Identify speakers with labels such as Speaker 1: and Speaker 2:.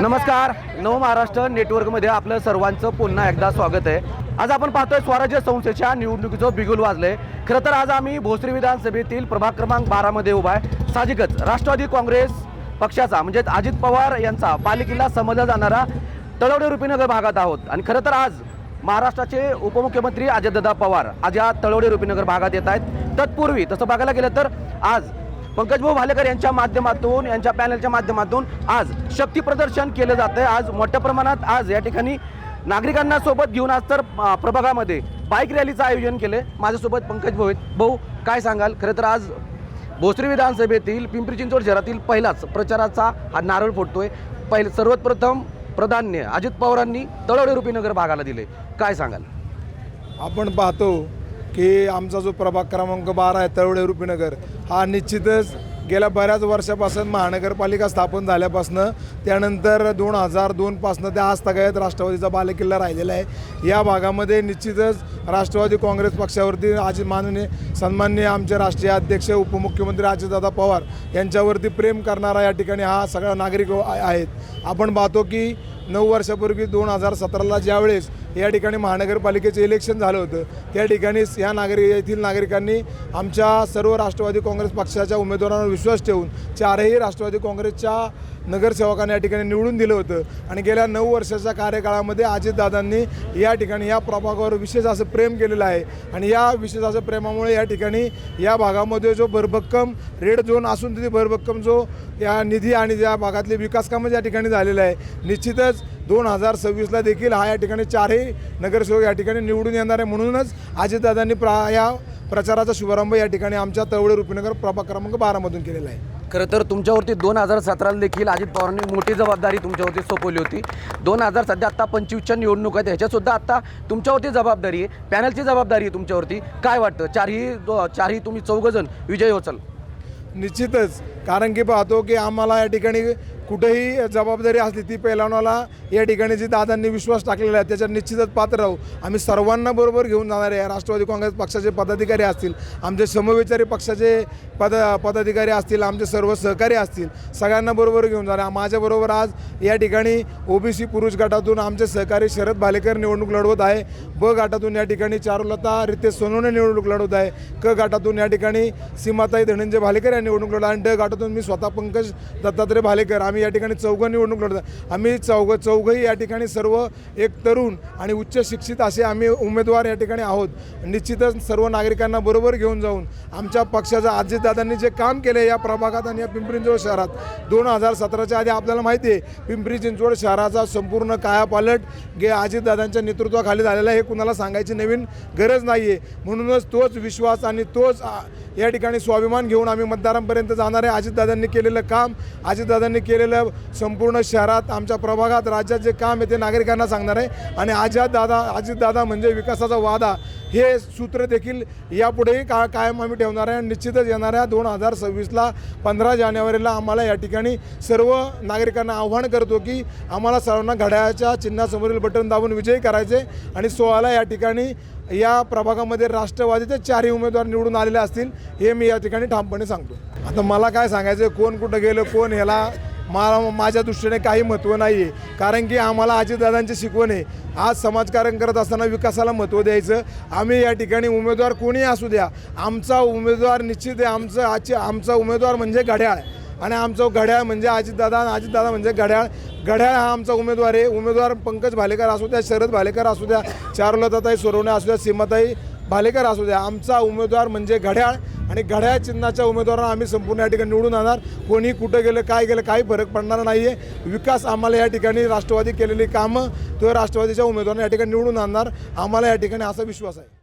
Speaker 1: नमस्कार. नव महाराष्ट्र नेटवर्कमध्ये आपलं सर्वांचं पुन्हा एकदा स्वागत आहे. आज आपण पाहतोय स्वराज्य संस्थेच्या निवडणुकीचं बिगुल वाजले खरं तर आज आम्ही भोसरी विधानसभेतील प्रभाग क्रमांक बारामध्ये उभा आहे. साहजिकच राष्ट्रवादी काँग्रेस पक्षाचा म्हणजेच अजित पवार यांचा बालेकिल्ला समजला जाणारा तळवडे रुपीनगर भागात आहोत. आणि खरं तर आज महाराष्ट्राचे उपमुख्यमंत्री अजितदादा पवार आज या तळवडे रुपीनगर भागात येत आहेत. तत्पूर्वी तसं बघायला गेलं तर आज पंकजभाऊ भालेकर यांच्या माध्यमातून यांच्या पॅनलच्या माध्यमातून आज शक्ती प्रदर्शन केलं जातं आहे आज मोठ्या प्रमाणात आज या ठिकाणी नागरिकांना सोबत घेऊन आज तर प्रभागामध्ये बाईक रॅलीचं आयोजन केलं माझ्यासोबत पंकज भाऊ आहेत. भाऊ काय सांगाल? खरं तर आज भोसरी विधानसभेतील पिंपरी चिंचवड शहरातील पहिलाच प्रचाराचा हा नारळ फोडतोय. पहिले सर्वात प्रथम प्राधान्य अजित पवारांनी तळवडे रुपीनगर भागाला दिले काय सांगाल?
Speaker 2: आपण पाहतो की आमचा जो प्रभाग क्रमांक बारा आहे तळवडे रुपीनगर हा निश्चितच गेल्या बऱ्याच वर्षापासून महानगरपालिका स्थापन झाल्यापासनं त्यानंतर दोन हजार दोनपासनं त्या आज तगायत राष्ट्रवादीचा बालेकिल्ला राहिलेला आहे. या भागामध्ये निश्चितच राष्ट्रवादी काँग्रेस पक्षावरती आज माननीय सन्माननीय आमचे राष्ट्रीय अध्यक्ष उपमुख्यमंत्री अजितदादा पवार यांच्यावरती प्रेम करणारा या ठिकाणी हा सगळा नागरिक आहेत. आपण पाहतो की नऊ वर्षापूर्वी दोन हजार सतराला ज्यावेळेस या ठिकाणी महानगरपालिकेचं इलेक्शन झालं होतं. त्या ठिकाणी या नागरिक येथील नागरिकांनी आमच्या सर्व राष्ट्रवादी काँग्रेस पक्षाच्या उमेदवारांवर विश्वास ठेवून चारही राष्ट्रवादी काँग्रेसच्या नगरसेवकांना या ठिकाणी निवडून दिलं होतं. आणि गेल्या नऊ वर्षाच्या कार्यकाळामध्ये अजितदादांनी या ठिकाणी या प्रभागावर विशेष असं प्रेम केलेलं आहे. आणि या विशेष असं प्रेमामुळे या ठिकाणी या भागामध्ये जो भरभक्कम रेड झोन असून तिथे भरभक्कम जो या निधी आणि या भागातले विकासकामं या ठिकाणी झालेलं आहे निश्चितच दोन हजार सव्वीसला देखील हा या ठिकाणी चारही नगरसेवक या ठिकाणी निवडून येणार आहे. म्हणूनच अजितदादांनी प्रा या प्रचाराचा शुभारंभ या ठिकाणी आमच्या तवळे रुपीनगर प्रभाग क्रमांक बारामधून केलेला आहे.
Speaker 1: खरं तर तुमच्यावरती दोन हजार सतराला देखील अजित पवारांनी मोठी जबाबदारी तुमच्यावरती सोपवली होती. दोन हजार सध्या आता पंचवीसच्या निवडणूक आहेत. ह्याच्यासुद्धा आता तुमच्यावरती जबाबदारी आहे. पॅनलची जबाबदारी आहे तुमच्यावरती. काय वाटतं? चारही चारही तुम्ही चौघजण विजयी होचाल.
Speaker 2: निश्चितच. कारण की पाहतो की आम्हाला या ठिकाणी कुठेही जबाबदारी असली ती पैलवानाला या ठिकाणी जी दादांनी विश्वास टाकलेला आहे त्याच्यात निश्चितच पात्र राहू. आम्ही सर्वांना बरोबर घेऊन जाणार आहे. राष्ट्रवादी काँग्रेस पक्षाचे पदाधिकारी असतील आमचे समविचारी पक्षाचे पद पदाधिकारी असतील आमचे सर्व सहकारी असतील सगळ्यांना बरोबर घेऊन जाणार माझ्याबरोबर आज या ठिकाणी ओबीसी पुरुष गटातून आमचे सहकारी शरद भालेकर निवडणूक लढवत आहे. ब गटातून या ठिकाणी चारुलता रितेश सोनवणे निवडणूक लढवत आहे. क गटातून या ठिकाणी सीमाताई धनंजय भालेकर या निवडणूक लढवत आणि ड गटातून मी स्वतः पंकज दत्तात्रय भालेकर. आम्ही या ठिकाणी चौघं निवडणूक लढत आम्ही चौघ चौघही या ठिकाणी सर्व एक तरुण आणि उच्च शिक्षित असे आम्ही उमेदवार या ठिकाणी आहोत. निश्चितच सर्व नागरिकांना बरोबर घेऊन जाऊन आमच्या पक्षाच्या अजितदादांनी जे काम केले या प्रभागात आणि या पिंपरी चिंचवड शहरात दोन हजार सतराच्या आधी आपल्याला माहिती आहे पिंपरी चिंचवड शहराचा संपूर्ण कायापालट गे अजितदादांच्या नेतृत्वाखाली झालेला आहे. हे कुणाला सांगायची नवीन गरज नाही आहे म्हणूनच तोच विश्वास आणि तोच या ठिकाणी स्वाभिमान घेऊन आम्ही मतदारांपर्यंत जाणार आहे. अजितदादांनी केलेलं काम अजितदादांनी केलेलं संपूर्ण शहरात आमच्या प्रभागात राज्यात जे काम आहे ते नागरिकांना सांगणार आहे. आणि आझाद दादा अजितदादा म्हणजे विकासाचा वादा हे सूत्र देखील यापुढेही का कायम आम्ही ठेवणार आहे. आणि निश्चितच येणाऱ्या दोन हजार सव्वीसला पंधरा जानेवारीला आम्हाला या ठिकाणी सर्व नागरिकांना आव्हान करतो की आम्हाला सर्वांना घड्याळाच्या चिन्हासमोरील बटन दाबून विजयी करायचे आणि सोळाला या ठिकाणी या प्रभागामध्ये राष्ट्रवादीचे चारही उमेदवार निवडून आलेले असतील हे मी या ठिकाणी ठामपणे सांगतो. आता मला काय सांगायचं कोण कुठं गेलं कोण ह्याला मला माझ्या दृष्टीने काही महत्त्व नाही आहे कारण की आम्हाला अजितदादांची शिकवण आहे. आज समाजकारण करत असताना विकासाला महत्त्व द्यायचं. आम्ही या ठिकाणी उमेदवार कोणीही असू द्या. आमचा उमेदवार निश्चित आहे. आमचं आजची आमचा उमेदवार म्हणजे घड्याळ. आणि आमचं घड्याळ म्हणजे अजितदादा आणि अजितदादा म्हणजे घड्याळ. घड्याळ हा आमचा उमेदवार आहे. उमेदवार पंकज भालेकर असू द्या शरद भालेकर असू द्या चारुलताताई सोरवणे असू द्या सीमाताई भालेकर असू द्या. आमचा उमेदवार म्हणजे घड्याळ. आणि घड्याळ चिन्हाच्या उमेदवारांना आम्ही संपूर्ण या ठिकाणी निवडून आणणार. कोणी कुठं गेलं काय गेलं काही फरक पडणार नाही आहे विकास आम्हाला या ठिकाणी राष्ट्रवादी केलेली कामं तो राष्ट्रवादीच्या उमेदवारांना या ठिकाणी निवडून आणणार. आम्हाला या ठिकाणी असा विश्वास आहे.